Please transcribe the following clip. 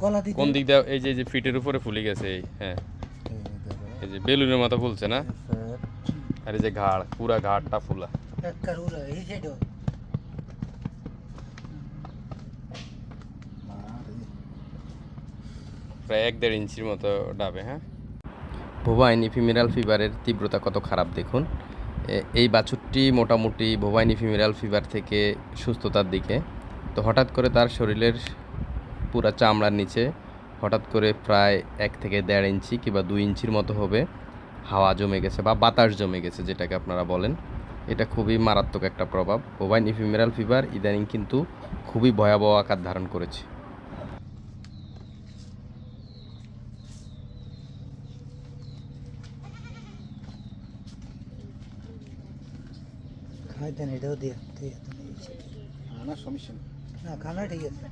কলা দিতে কোন দিক দিয়ে এই যে এই যে ফিটের উপরে ফুলে গেছে এই হ্যাঁ। এই যে বেলুনের মতো ফুলছে না? আর এই যে ঘাড় পুরা ঘাড়টা ফুলা। এই সাইডও প্রায় এক দেড় ইঞ্চির মতো ডাবে হ্যাঁ? ভোবাইনি ফিমেরাল ফিভারের তীব্রতা কত খারাপ দেখুন। এই বাছুরটি মোটামুটি ভোবাইনি ফিমেরাল ফিভার থেকে সুস্থতার দিকে। তো হঠাৎ করে তার শরীরের পুরা চামড়ার নিচে হঠাৎ করে প্রায় এক থেকে দেড় ইঞ্চি কিংবা দুই ইঞ্চির মতো হবে হাওয়া জমে গেছে বা বাতাস জমে গেছে যেটাকে আপনারা বলেন। এটা খুবই মারাত্মক একটা প্রভাব। ওভাইন ইফিমেরাল ফিভার ইদানিং কিন্তু খুবই ভয়াবহ আকার ধারণ করেছে। এটাও দিয়ে না সমস্যা না খানা ঠিক আছে।